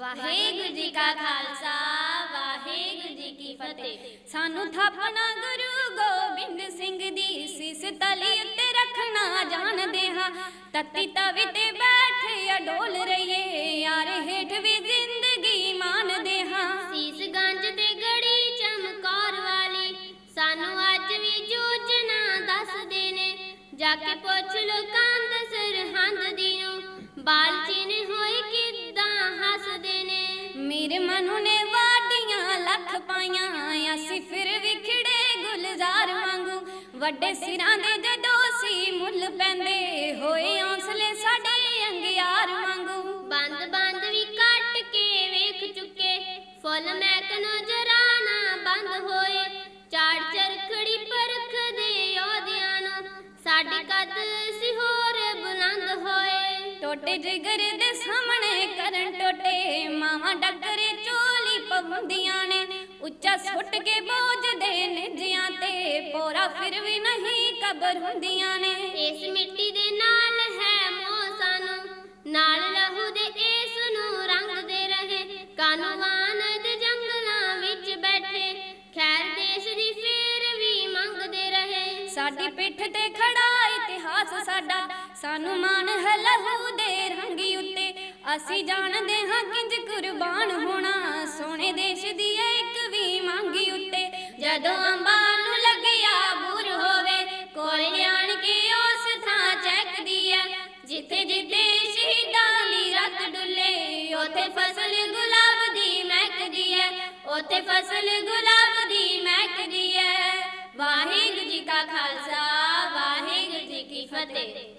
ਵਾਹਿਗੁਰੂ ਜੀ ਕਾ ਖਾਲਸਾ, ਵਾਹਿਗੁਰੂ ਜੀ ਕੀ ਫਤਿਹ। ਸਾਨੂੰ ਥਾਪਣਾ ਗੁਰੂ ਗੋਬਿੰਦ ਸਿੰਘ ਦੀ ਸਿਸ ਤਲੀ ਉੱਤੇ ਰੱਖਣਾ ਜਾਣਦੇ ਹਾਂ। ਤਤੀ ਤਵੀ ਤੇ ਬੈਠੇ ਅਡੋਲ ਰਹੀਏ, ਯਾਰ ਹੇਠ ਵੀ ਜ਼ਿੰਦਗੀ ਮਾਣਦੇ ਹਾਂ। ਸੀਸ ਗੰਜ ਤੇ ਗੜੀ ਚਮਕੌਰ ਵਾਲੀ, ਸਾਨੂੰ ਅੱਜ ਵੀ ਜੂਝਣਾ ਦੱਸਦੇ ਨੇ। ਜਾ ਕੇ ਪੁੱਛ ਲੋ ਵੱਡੇ ਸਿਰਾਂ ਦੇ ਜਦੋਂ ਸੀ ਮੁੱਲ ਪੈਂਦੇ ਹੋਏ ਹੌਸਲੇ ਸਾਡੇ ਅੰਗਿਆਰ ਵਾਂਗੂ। ਬੰਦ ਬੰਦ ਵੀ ਕੱਟ ਕੇ ਵੇਖ ਚੁੱਕੇ ਫੁੱਲ ਮਹਿਕਨੋਂ ਜਰਾਨਾ ਬੰਦ ਹੋਏ। ਚਾੜ ਚਰਖੜੀ ਪਰਖਦੇ ਯੋਧਿਆਂ ਨੂੰ ਸਾਡੀ ਕਦ ਸੀ ਹੋਰ ਬੁਲੰਦ ਹੋਏ। ਟੋਟੇ ਜਿਗਰ ਦੇ ਸਾਹਮਣੇ ਕਰਨ ਟੋਟੇ ਮਾਵਾਂ ਡੱਕਰੇ ਚੋਲੀ ਪਵੰਦੀਆਂ ਨੇ ਉੱਚਾ ਸੁੱਟ ਕੇ ਨਿਜਿਆਂ ਪੋਰਾ ਫਿਰ ਵੀ ਨਹੀਂ ਕਬਰ ਹੁੰਦੀਆਂ ਨੇ। ਇਸ ਮਿੱਟੀ ਦੇ ਨਾਲ ਹੈ ਮੋਹ ਸਾਨੂੰ ਨਾਲ ਲਹੂ ਦੇ ਇਸ ਨੂੰ ਰੰਗਦੇ ਰਹੇ। ਕਾਨੂੰਵਾਨ ਦੇ ਜੰਗਲਾਂ ਵਿੱਚ ਬੈਠੇ। ਖੈਰ ਦੇਸ਼ ਦੀ ਫੇਰ ਵੀ ਮੰਗਦੇ ਰਹੇ। ਸਾਡੀ ਪਿੱਠ ਤੇ ਖੜਾ ਇਤਿਹਾਸ ਸਾਡਾ। ਸਾਨੂੰ ਮਾਣ ਹੈ ਲਹੂ ਦੇ ਰੰਗੀ ਉੱਤੇ। ਅਸੀਂ ਜਾਣਦੇ ਹਾਂ ਕਿੰਜ ਕੁਰਬਾਨ ਹੋਣਾ। ਸੋਹਣੇ ਦੇਸ਼ ਦੀ ਇੱਕ ਵੀ ਮੰਗੀ ਉੱਤੇ। ਜਦੋਂ ਅੰਬਾਂ ਜਿੱਥੇ ਜਿੱਥੇ ਸ਼ਹੀਦਾਂ ਦੀ ਰਤ ਡੁੱਲੇ, ਉਥੇ ਫਸਲ ਗੁਲਾਬ ਦੀ ਮਹਿਕਦੀ ਹੈ ਉਥੇ ਫਸਲ ਗੁਲਾਬ ਦੀ ਮਹਿਕਦੀ ਹੈ ਵਾਹਿਗੁਰੂ ਜੀ ਕਾ ਖਾਲਸਾ, ਵਾਹਿਗੁਰੂ ਜੀ ਕੀ ਫਤਿਹ।